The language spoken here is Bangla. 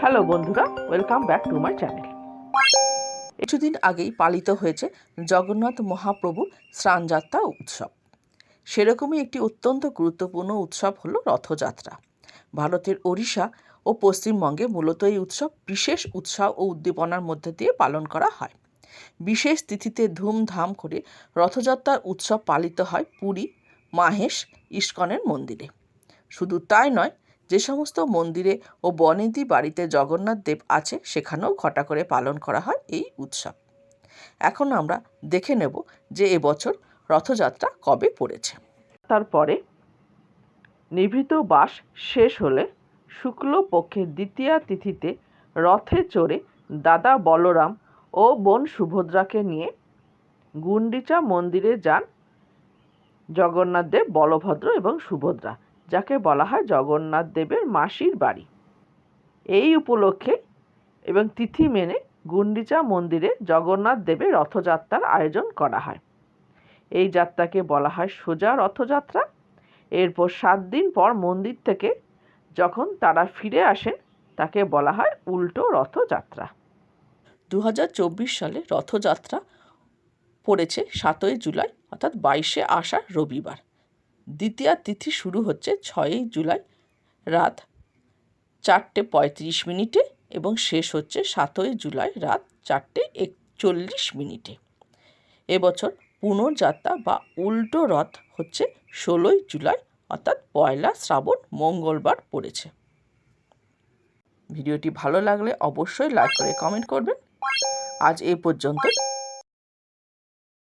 হ্যালো বন্ধুরা welcome back to my channel কিছুদিন আগেই পালিত হয়েছে জগন্নাথ মহাপ্রভুর স্নানযাত্রা উৎসব। সেরকমই একটি অত্যন্ত গুরুত্বপূর্ণ উৎসব হলো রথযাত্রা। ভারতের ওড়িশা ও পশ্চিমবঙ্গে মূলত এই উৎসব বিশেষ উৎসাহ ও উদ্দীপনার মধ্যে দিয়ে পালন করা হয়। বিশেষ তিথিতে ধুমধাম করে রথযাত্রার উৎসব পালিত হয় পুরী, মাহেশ, ইস্কনের মন্দিরে। শুধু তাই নয় যে সমস্ত মন্দিরে ও বনেদি বাড়িতে জগন্নাথ দেব আছে, সেখানেও ঘটা করে পালন করা হয় এই উৎসব। এখন আমরা দেখে নেব যে এবছর রথযাত্রা কবে পড়েছে। তারপরে নিভৃত বাস শেষ হলে শুক্লপক্ষের দ্বিতীয়া তিথিতে রথে চড়ে দাদা বলরাম ও বোন সুভদ্রাকে নিয়ে গুন্ডিচা মন্দিরে যান জগন্নাথ দেব, বলভদ্র এবং সুভদ্রা। যাকে বলা হয় জগন্নাথ দেবের মাসির বাড়ি। এই উপলক্ষে এবং তিথি মেনে গুন্ডিচা মন্দিরে জগন্নাথ দেবের রথযাত্রার আয়োজন করা হয়। এই যাত্রাকে বলা হয় সোজা রথযাত্রা। এরপর সাত দিন পর মন্দির থেকে যখন তারা ফিরে আসেন, তাকে বলা হয় উল্টো রথযাত্রা। দু হাজার চব্বিশ সালে রথযাত্রা পড়েছে সাতই জুলাই, অর্থাৎ বাইশে আষাঢ় রবিবার। দ্বিতীয় তিথি শুরু হচ্ছে ছয়ই জুলাই রাত চারটে পঁয়ত্রিশ মিনিটে এবং শেষ হচ্ছে সাতই জুলাই রাত চারটে একচল্লিশ মিনিটে। এবছর পুনর্যাত্রা বা উল্টো রথ হচ্ছে ষোলোই জুলাই, অর্থাৎ পয়লা শ্রাবণ মঙ্গলবার পড়েছে। ভিডিওটি ভালো লাগলে অবশ্যই লাইক করে কমেন্ট করবেন। আজ এই পর্যন্ত